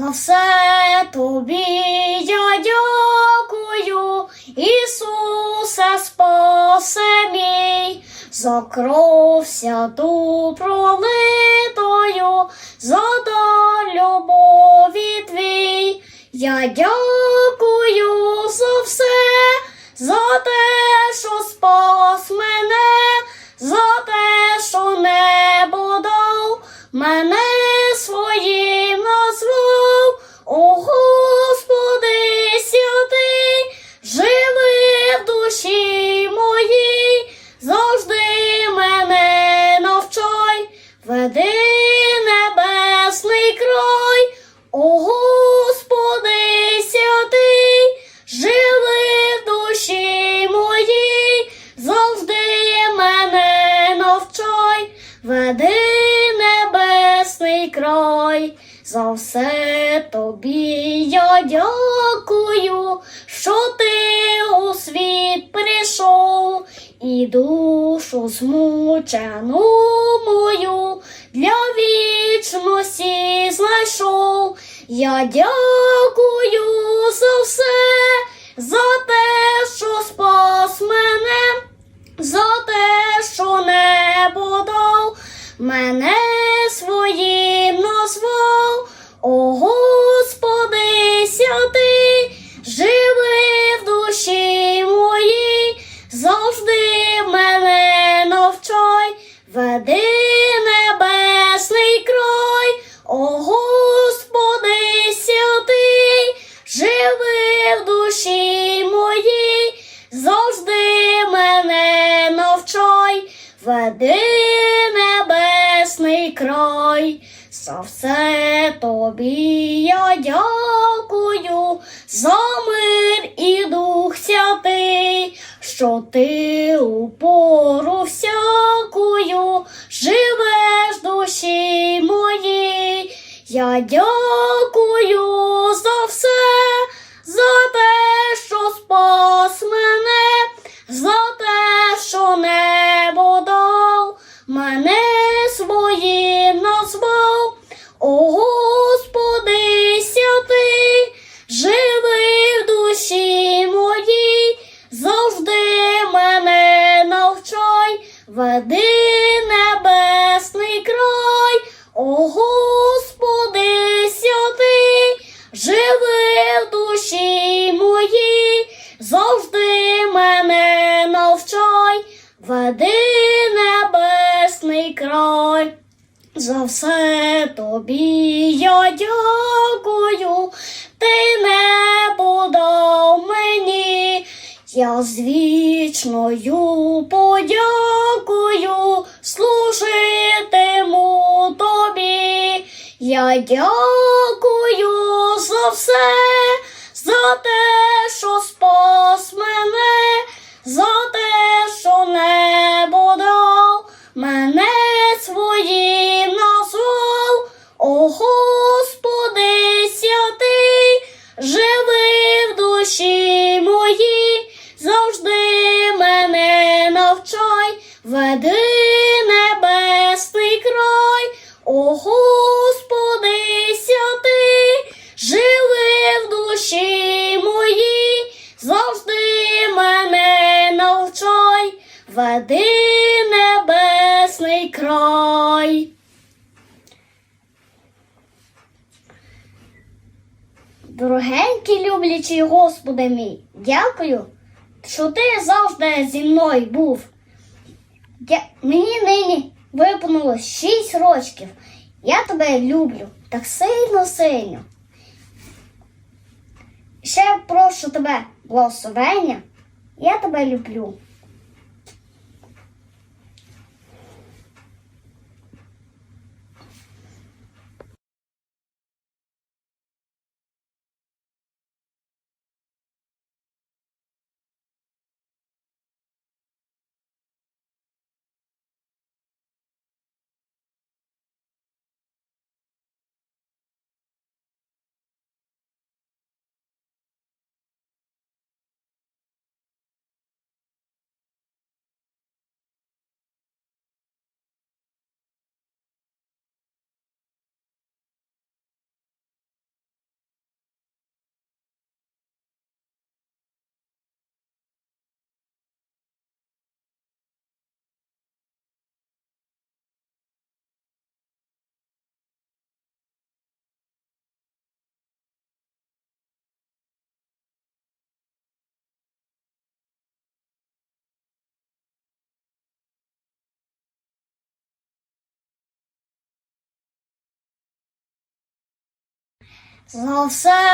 За все тобі я дякую, Ісусе, спасе мій, за кров святу пролитою, за дар любові твій. Я дякую за все, за те, що спас мене, за те, що небо дав, мене За все тобі я дякую, що ти у світ прийшов і душу змучену мою для вічності знайшов. Я дякую за все, за те, веди небесний край. За все тобі я дякую, за мир і дух святий, що ти у пору всякую живеш душі моїй. Я дякую веди небесний край. За все тобі я дякую, ти небо дав мені, я з вічною подякую, служитиму тобі. Я дякую за все, веди небесний край, о Господи святий, живи в душі моїй, завжди мене навчай, веди небесний край. Дорогенький люблячий Господи мій, дякую, що ти завжди зі мною був. Я, мені нині виповнилось 6 рочків. Я тебе люблю так сильно сильно. Ще прошу тебе благословення. Я тебе люблю. За все